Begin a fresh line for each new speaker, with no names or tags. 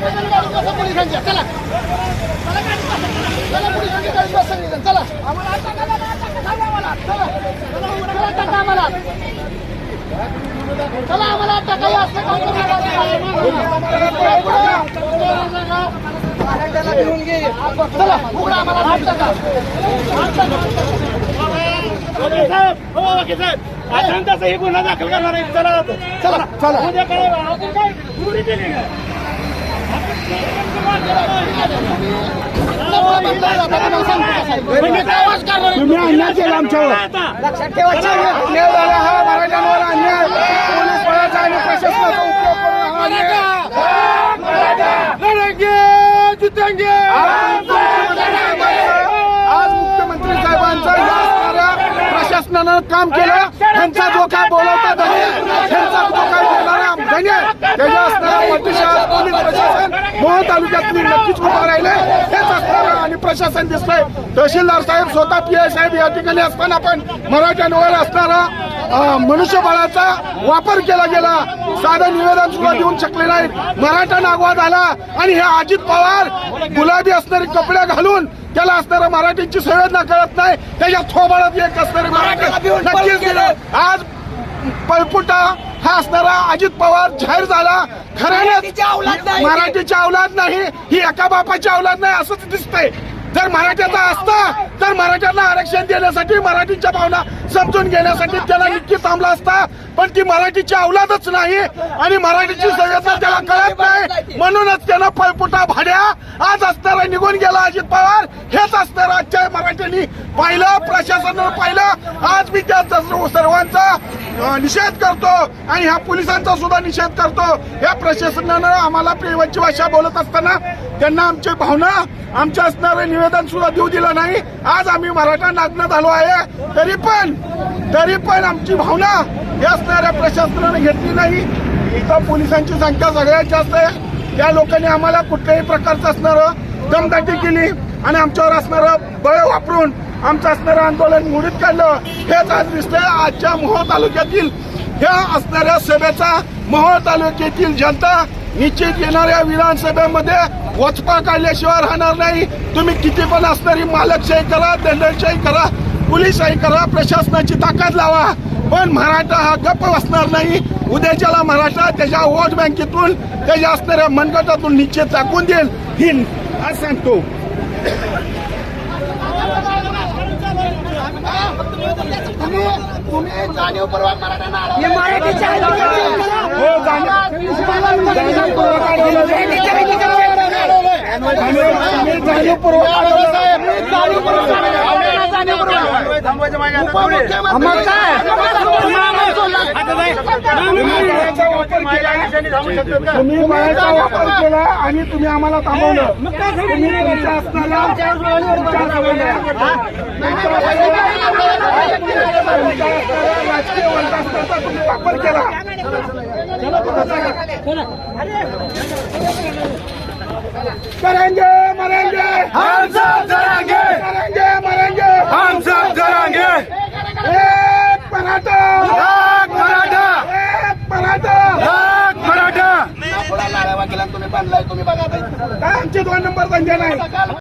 चला चला गाडीत बसा. चला पोलिसांच्या गाडीत चला आम्हाला अटक चला चला चला, चला असं काम करू चला उघडा आम्हाला अटक करा.
हे गुन्हा दाखल करणार आहे चला
चला चला
उद्या काय आपण काय चोरी केली नाही.
तुम्ही अन्याय केला आमच्यावर. लक्षात ठेवायचं अन्याय झाला हा मराठ्यांवर अन्याय. पोलीस बळाचा आणि प्रशासनाचा उपयोग करून हा अन्याय. लढेंगे, जितेंगे. आज मुख्यमंत्री साहेबांचा या असणाऱ्या प्रशासनानं काम केलं. त्यांचा जो काय बोलवता त्यांचा जो काय आज पोलीस प्रशासन मोह तालुक्यातली नक्कीच उभा राहिले हेच आणि प्रशासन दिसतंय. तहसीलदार साहेब स्वतः पी आय साहेब या ठिकाणी असताना पण मराठ्यांवर असणारा मनुष्यबळाचा वापर केला गेला. साधं निवेदन सुद्धा देऊन शकले नाहीत. मराठा नागवा झाला आणि हे अजित पवार गुलाबी असणारे कपडे घालून त्याला असणारं मराठीची संवेदना कळत नाही. त्याच्या थोबाडात एक असणारे मराठी नक्कीच आज पळपुटा हा असणारा अजित पवार जाहीर झाला. खऱ्याने मराठीची अवलाद नाही. ही एका बापाची अवलाद नाही असंच दिसतंय. जर मराठ्याचा असता तर मराठ्यांना आरक्षण देण्यासाठी मराठीच्या भावना समजून घेण्यासाठी त्याला नक्की थांबला असता पण ती मराठीची अवलादच नाही आणि मराठीची संवेदना त्याला कळत नाही. म्हणूनच त्यानं पळपुटा भाड्या आज असणारा निघून गेला अजित पवार. हेच असणारा आजच्या मराठ्यांनी पाहिलं प्रशासनानं पाहिलं. आज मी त्या सर्व- सर्वांचा निषेध करतो आणि ह्या पोलिसांचा सुद्धा निषेध करतो. या प्रशासनानं आम्हाला प्रेमाची भाषा बोलत असताना त्यांना आमची भावना आमच्या असणारे निवेदन सुद्धा देऊ दिलं नाही. आज आम्ही मराठा नागनं झालो आहे. तरी पण तरी पण आमची भावना हे असणाऱ्या प्रशासनाने घेतली नाही. इथं पोलिसांची संख्या सगळ्यात जास्त आहे. त्या लोकांनी आम्हाला कुठल्याही प्रकारचं असणारं दमदाटी केली आणि आमच्यावर असणारं बळ वापरून आमचं असणारं आंदोलन मोडीत काढलं. हेच आज दिसतंय आजच्या मोहोळ तालुक्यातील. ह्या असणाऱ्या सभेचा मोहोळ तालुक्यातील जनता निश्चित येणाऱ्या विधानसभेमध्ये वचपा काढल्याशिवाय राहणार नाही. तुम्ही किती पण असणारी मालकशाही करा दंडशाही करा पोलिसशाही करा प्रशासनाची ताकद लावा. पण मराठा हा गप्प बसणार नाही. उद्याच्याला मराठा त्याच्या वोट बँकेतून त्याच्या असणाऱ्या मनगटातून निश्चित टाकून देईल. ही आज सांगतो. तुम्ही जाणीवपूर्वक मराठ्यांना हो तुम्ही बळाचा वापर केला. आणि तुम्ही आम्हाला थांबवलं तुमच्या असताना राजकीय तुम्ही वापर केला करेंगे मरेंगे
हम सब जरांगे
करेंगे मरेंगे
हम सब जरांगे
एक मराठा
एक मराठा
एक मराठा
एक मराठा